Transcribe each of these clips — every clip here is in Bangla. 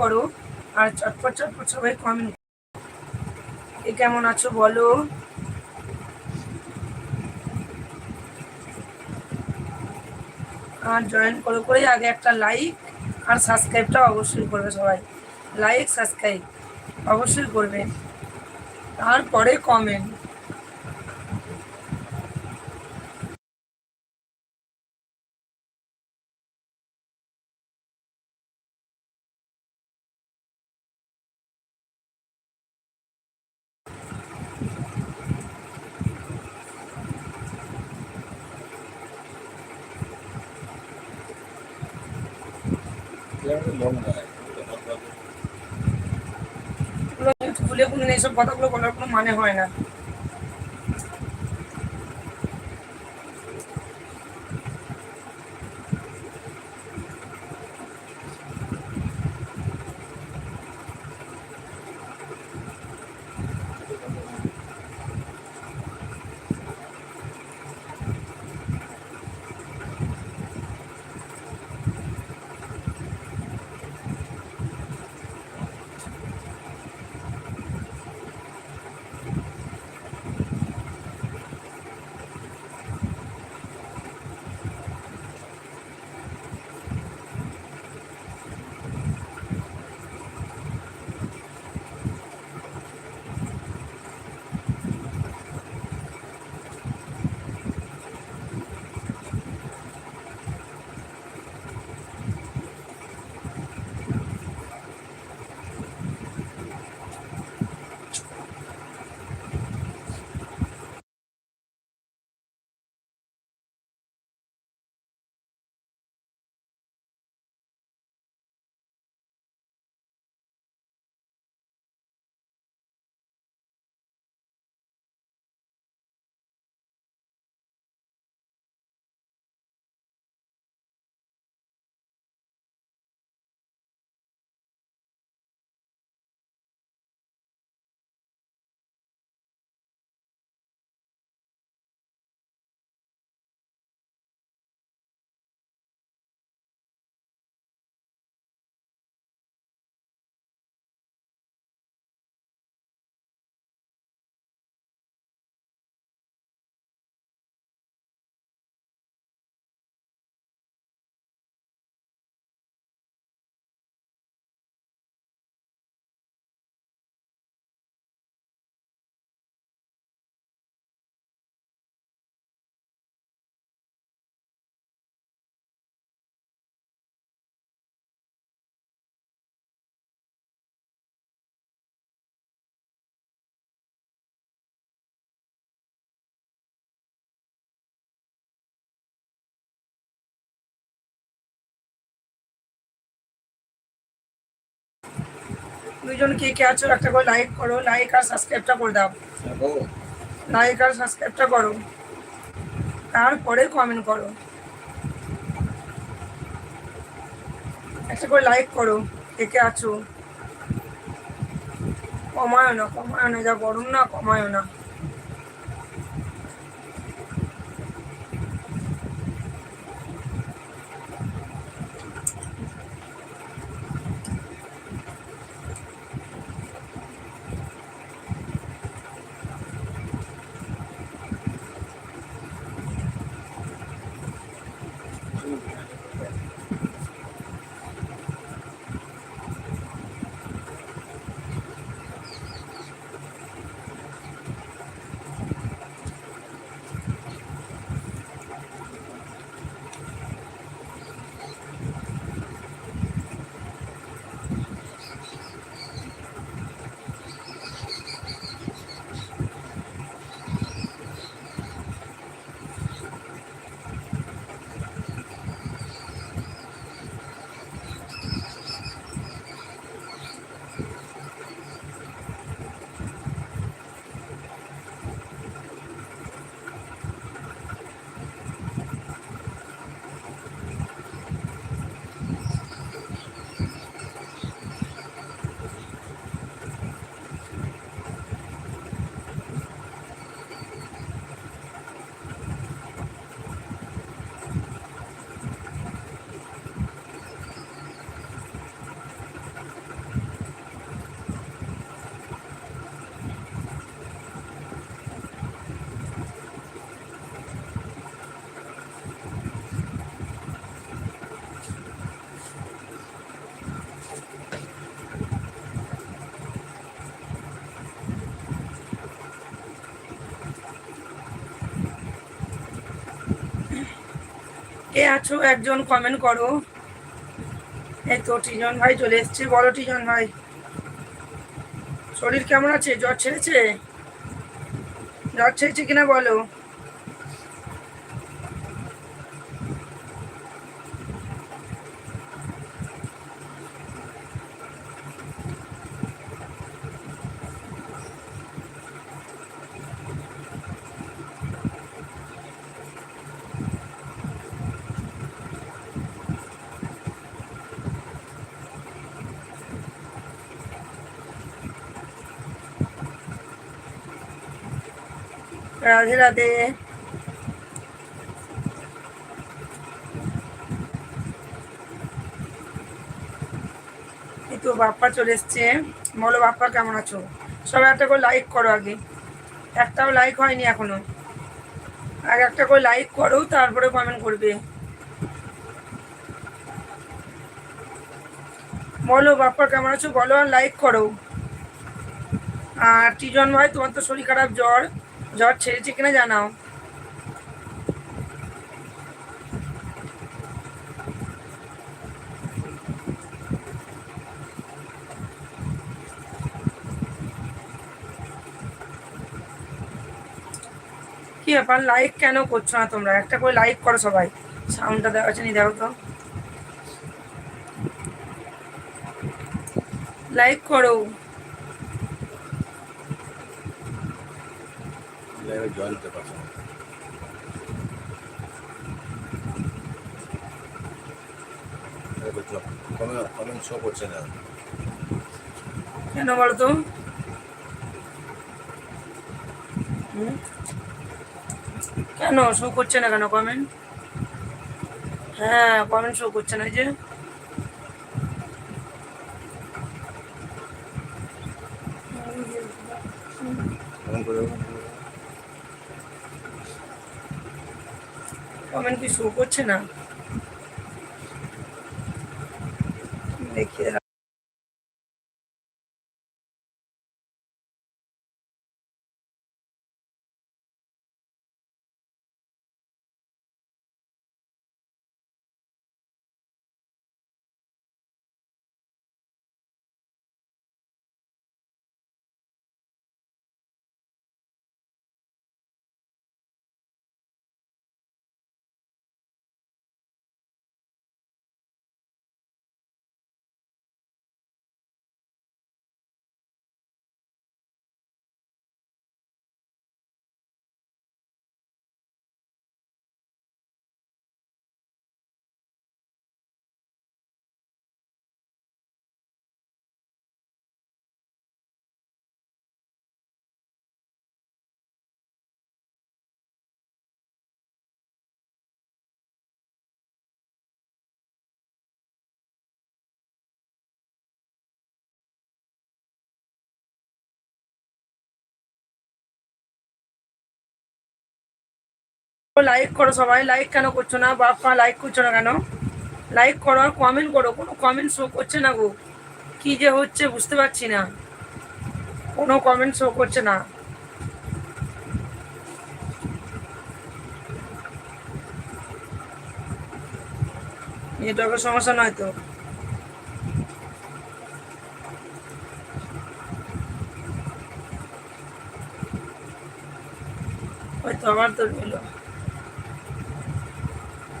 করো আর চটপট চটপট সবাই কমেন্ট এ কেমন আছো বলো? আর জয়েন করে, করেই আগে একটা লাইক আর সাবস্ক্রাইবটা অবশ্যই করবে সবাই। লাইক সাবস্ক্রাইব অবশ্যই করবে। তারপরে কমেন্ট খুলে কোনো এইসব কথাগুলো বলার কোনো মানে হয় না। দুজন কে কে আছো একটা করে লাইক করো লাইক আর সাবস্ক্রাইবটা করে দাও। লাইক আর সাবস্ক্রাইবটা করো। তারপরে কমেন্ট করো। একটা করে লাইক করো কে কে আছো। কমায় না কমায় না যা গরম না কমায় না। আছো? একজন কমেন্ট করো। এই তো টিজন ভাই চলে এসছে। বলো টিজন ভাই। শরীর কেমন আছে? জ্বর ছেড়েছে? জ্বর ছেড়েছে কিনা বলো? রাধে রাধে। এই তো বাপ্পা চলে এসছে। বলো বাপ্পা, কেমন আছো? সবাই একটা করে লাইক করো আগে। একটাও লাইক হয়নি এখনও। আগে একটা করে লাইক করো, তারপরে কমেন্ট করবে। বলো বাপ্পা, কেমন আছো? বলো আর লাইক করো। আর টিজন ভাই, তোমার তো শরীর খারাপ, জ্বর। জ্বর ছেড়েছে কিনা জানাও। কি ব্যাপার? লাইক কেন করছ না তোমরা? একটা করে লাইক করো সবাই। সাউন্ডটা দেওয়া আছে নি দেখো তো। লাইক করো। লাইভে জয়েন হতে পারছে না। কমেন্ট শো করছে না। কেন বলো তো? হুম? কেন শো করছে না কেন কমেন্ট হ্যাঁ কমেন্ট শো করছে না এই যে। কমেন্ট করে? কমেন্ট কি শো করছে না? দেখি লাইক করো সবাই লাইক কেন করছ না? বাপ্পা লাইক করছ না কেন? লাইক করো আর কমেন্ট করো, কোনো কমেন্ট শো করছে না গো। কি যে হচ্ছে বুঝতে পারছি না। কোনো কমেন্ট শো করছে না। নেটওয়ার্কের সমস্যা নয় তো? হয়তো আবার তো রইল।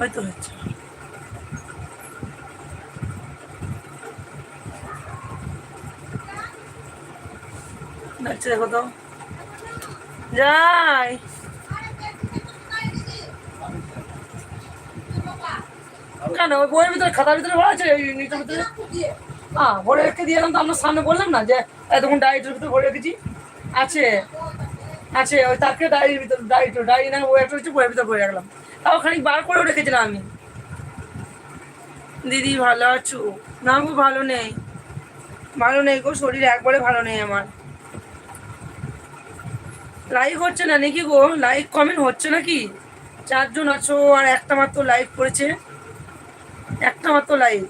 হয়তো হচ্ছে। দেখো তো। যাই। কেন? ওই বইয়ের ভিতরে, খাতার ভিতরে ভরা আছে? এই নিচের ভিতরে? হ্যাঁ ভরে রেখে দিয়ে তো আপনার সামনে বললাম না যে এতক্ষণ ডায়েটের ভিতরে ভরে রেখেছি? আছে। আছে, ওই তাকে ডায়েরির ভিতরে ডায়েরি ডায়েরি না বই একটা হচ্ছে, বইয়ের ভিতরে ভরে রাখলাম। তাও খানিক বার করেও রেখেছিলাম আমি। দিদি ভালো আছো? না গো, ভালো নেই। ভালো নেই গো, শরীর একবারে ভালো নেই আমার। লাইক হচ্ছে না নাকি গো? লাইক কমেন্ট হচ্ছে নাকি? চারজন আছো আর একটা মাত্র লাইক করেছে। একটা মাত্র লাইক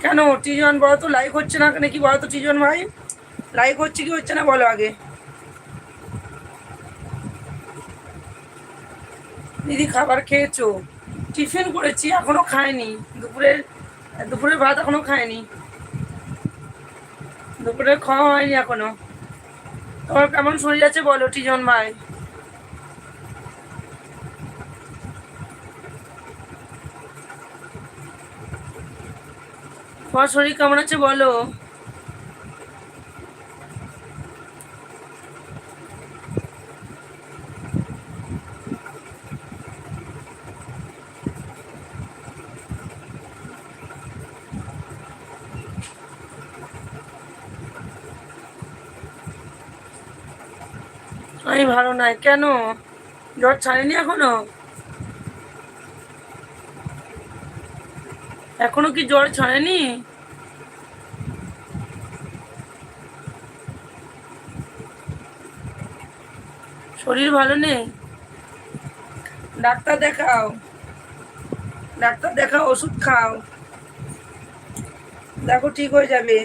কেন? টিজন বলো তো লাইক হচ্ছে না নাকি বলো তো টিজন ভাই? লাইক হচ্ছে কি হচ্ছে না বলো আগে। দিদি খাবার খেয়েছো। টিফিন করেছি, এখনও খাইনি দুপুরের দুপুরের ভাত এখনও খাইনি দুপুরের খাওয়া হয়নি এখনও। তোমার কেমন শরীর আছে বলো, টিজন ভাই? তোমার শরীর কেমন আছে বলো? আমি ভালো নাই। কেন? জ্বর ছাড়েনি এখনও? এখনও কি জ্বর ছাড়েনি? শরীর ভালো নেই? ডাক্তার দেখাও। ডাক্তার দেখাও, ওষুধ খাও। দেখো ঠিক হয়ে যাবে।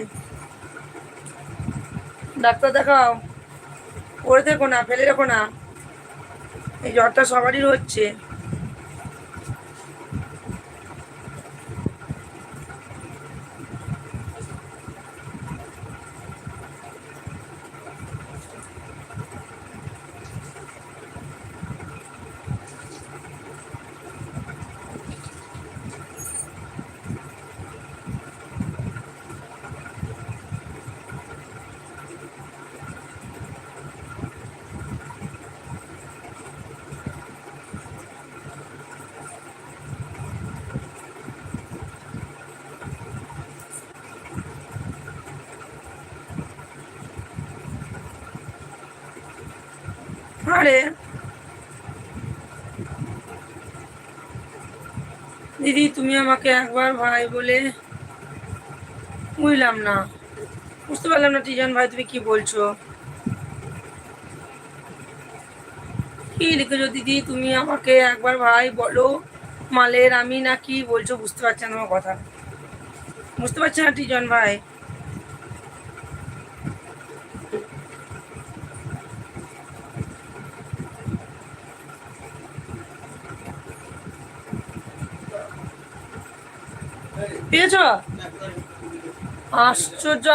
ডাক্তার দেখাও। পড়ে দেখো না ফেলে রেখো না। এই জ্বরটা সবারই হচ্ছে আরে দিদি, তুমি আমাকে একবার ভাই বলে বুঝলাম না। বুঝতে পারলাম না টিজন ভাই, তুমি কি বলছো? কি লিখেছো দিদি? তুমি আমাকে একবার ভাই বলো, মালের আমি না কি বলছো, বুঝতে পারছি না তোমার কথা। বুঝতে পারছি না টিজন ভাই? পেয়েছ আশ্চর্য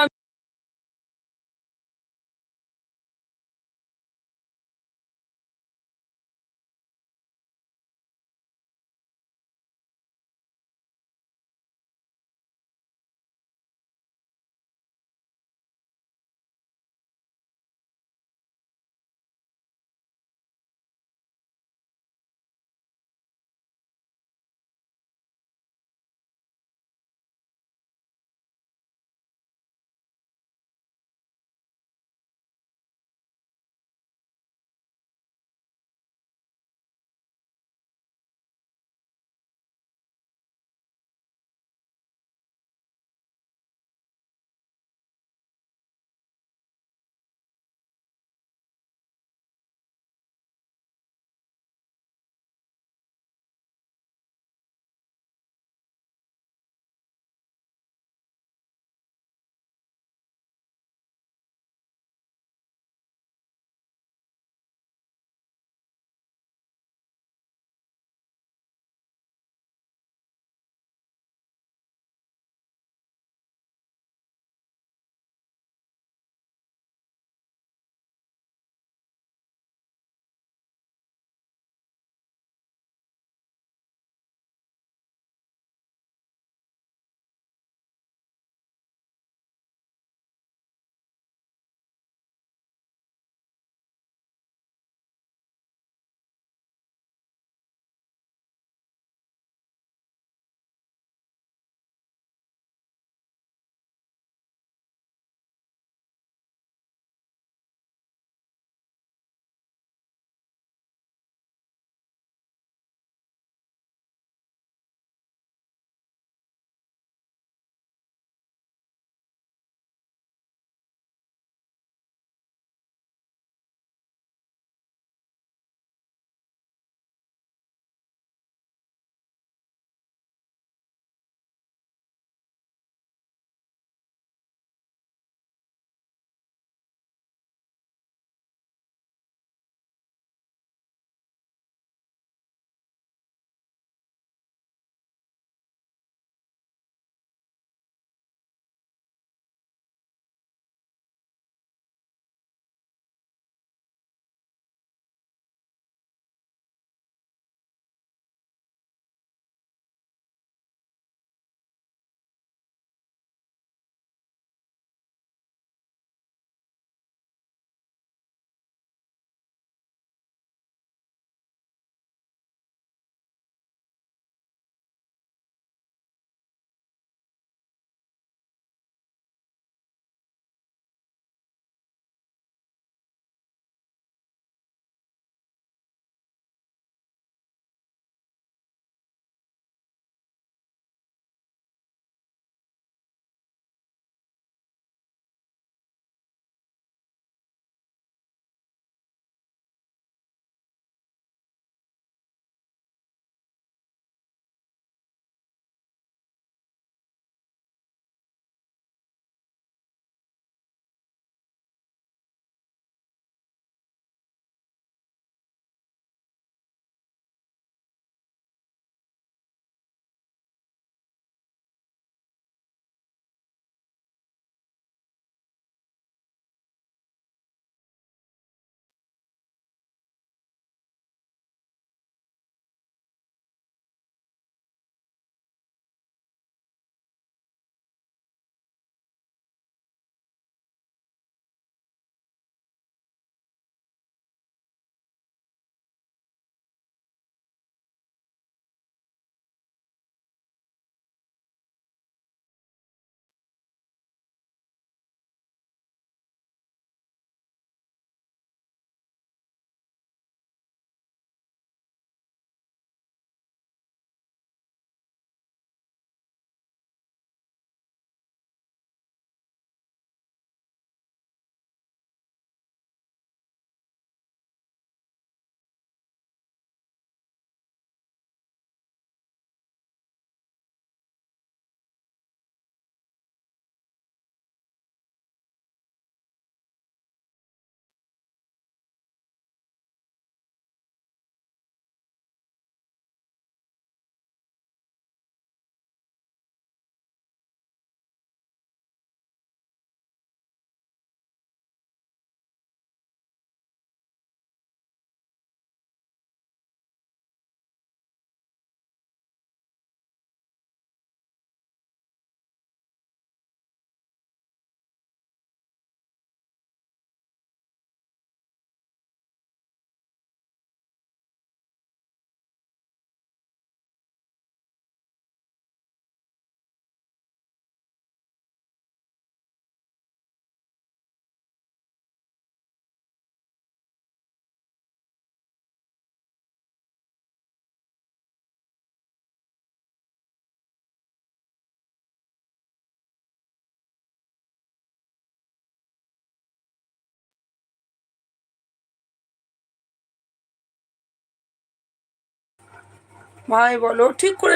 ভাই বলো ঠিক করে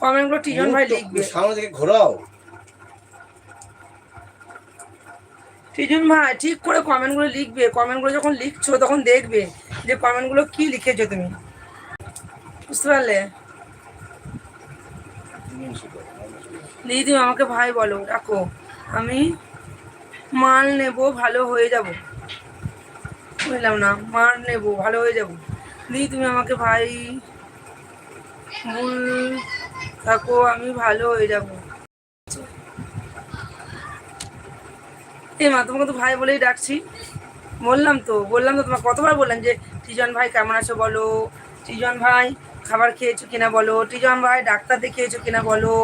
কমেন্টগুলো টিজন ভাই লিখবে। সামনে থেকে ঘোরাও। টিজন ভাই ঠিক করে কমেন্টগুলো লিখবে। কমেন্টগুলো যখন লিখছো তখন দেখবে যে কমেন্টগুলো কি লিখেছো তুমি। বুঝতে পারলে। দিদি তুমি আমাকে ভাই বলো ডাকো আমি মাল নেব ভালো হয়ে যাব। বুঝলাম না মাল নেব ভালো হয়ে যাব। দিদি তুমি আমাকে ভাই ভুল থাকো, আমি ভালো হয়ে যাব। এ মা, তোমাকে তো ভাই বলেই ডাকছি। বললাম তো বললাম তো তোমার কতবার বললাম যে টিজন ভাই কেমন আছো বলো? টিজন ভাই খাবার খেয়েছো কিনা বলো? টিজন ভাই ডাক্তার দেখিয়েছো কিনা বলো?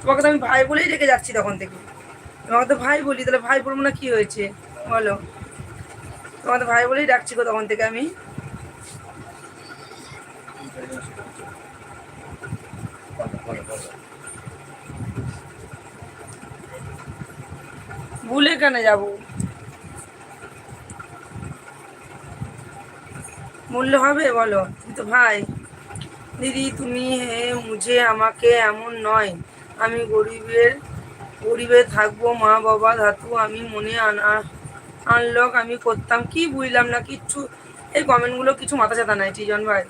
তোমাকে তো আমি ভাই বলেই রেখে যাচ্ছি তখন থেকে। তোমাকে তো ভাই বলি, তাহলে ভাই বলব না কি হয়েছে? বলো। তোমাকে তো ভাই বলেই ডাকছি গো তখন থেকে আমি। ভুলে কেন যাব? মূল্য হবে বলো, কিন্তু ভাই, দিদি, তুমি, হে, মুঝে, আমাকে এমন নয়। আমি গরিবের, গরিবে থাকব, মা, বাবা, ধাতু, আমি মনে আনা, আনলক, আমি করতাম, কি বুঝলাম না, কিচ্ছু। এই কমেন্টগুলো কিছু মাথা চাতা নাই, টিজন ভাই।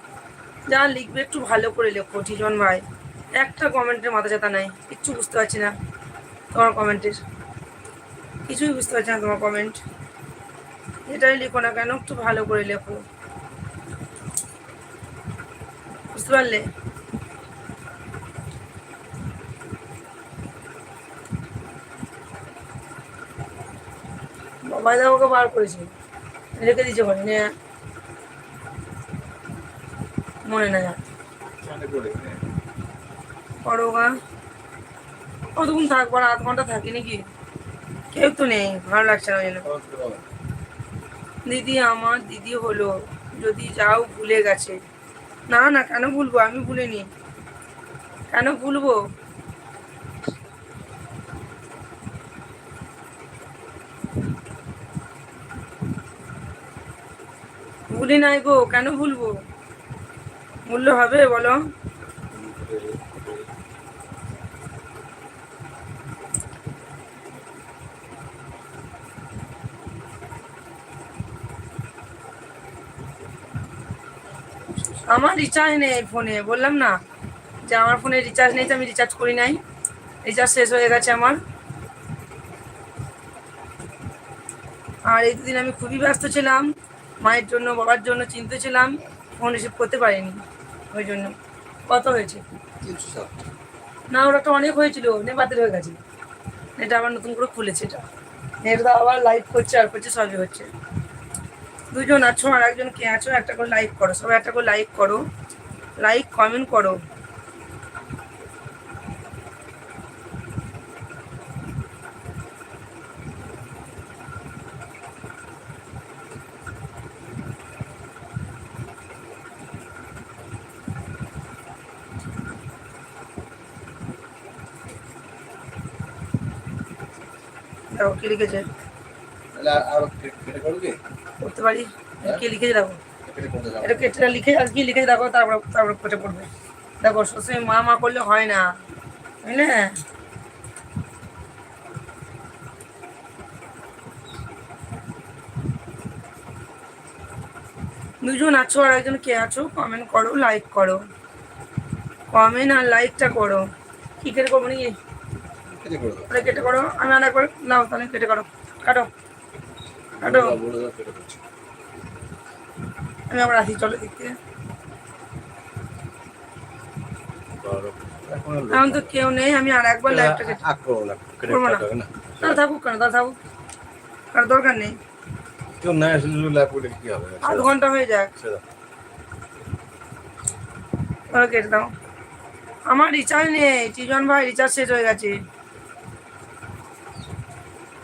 যা লিখবে একটু ভালো করে লেখো, টিজন ভাই। একটা কমেন্টের মাথা চাতা নাই। কিচ্ছু বুঝতে পারছি না তোমার কমেন্টের। কিছুই বুঝতে পারছি না তোমার কমেন্ট। এটাই লিখো না কেন, একটু ভালো করে লেখো। বুঝতে পারলে? বাবা ওকে বার করেছে। রেখে দিয়েছে ঘরে মনে নে। করো কতক্ষণ থাকব? আর আধ ঘণ্টা থাকি নাকি? কেউ তো নেই, ভালো লাগছে না জন্য। দিদি আমার, দিদি হলো। যদি যাও, ভুলে গেছে। না না, কেন ভুলবো? আমি ভুলিনি। কেন ভুলবো? ভুলি নাই গো, কেন ভুলবো? মূল্য হবে, বলো। আমার রিচার্জ নেই ফোনে বললাম না যে আমার ফোনে রিচার্জ নেই তো আমি রিচার্জ করি নাই। রিচার্জ শেষ হয়ে গেছে আমার। আর এই দুদিন আমি খুবই ব্যস্ত ছিলাম, মায়ের জন্য, বাবার জন্য চিন্তিত ছিলাম ফোন রিসিভ করতে পারিনি। ওই জন্য। কত হয়েছে? না ওটা তো অনেক হয়েছিল নে বাতিল হয়ে গেছে। এটা আবার নতুন করে খুলেছে এটা। এটা আবার লাইভ করছে, আর করছে, সবই হচ্ছে। দুজন আছো আর একজন কে আছো, একটা করে লাইক করো, সবাই একটা করে লাইক করো। লাইক কমেন্ট করো। কে লিখেছে করতে পারি। কে যাব। এটা কেটে লিখে আর কি লিখে দেখো তারপর তারপর কেটে পড়বে। দেখো সবসময় মা মা করলে হয় না। দুজন আছো আর একজন কে আছো? কমেন্ট করো লাইক করো। কমেন্ট আর লাইকটা করো। কি কেটে করব নাকি? ওটা কেটে করো। আমি আর একবার নাও তাহলে কেটে করো। কাটো। আমি আবার আসি চলো দেখতে। বারো। এখন আর লোক এখন তো কেউ নেই আমি আর একবার লাইভটা কেটে আগ করো না, কেটে করব না। কাটা হবে না। তাহলে থাকুক কেন? তাহলে থাকুক। আর দরকার নেই। কেউ না আসলে লাইভ করলে কি হবে? আধ ঘণ্টা হয়ে যাক। তাহলে কেটে দাও। আমার রিচার্জ নেই টিজন ভাই রিচার্জ শেষ হয়ে গেছে।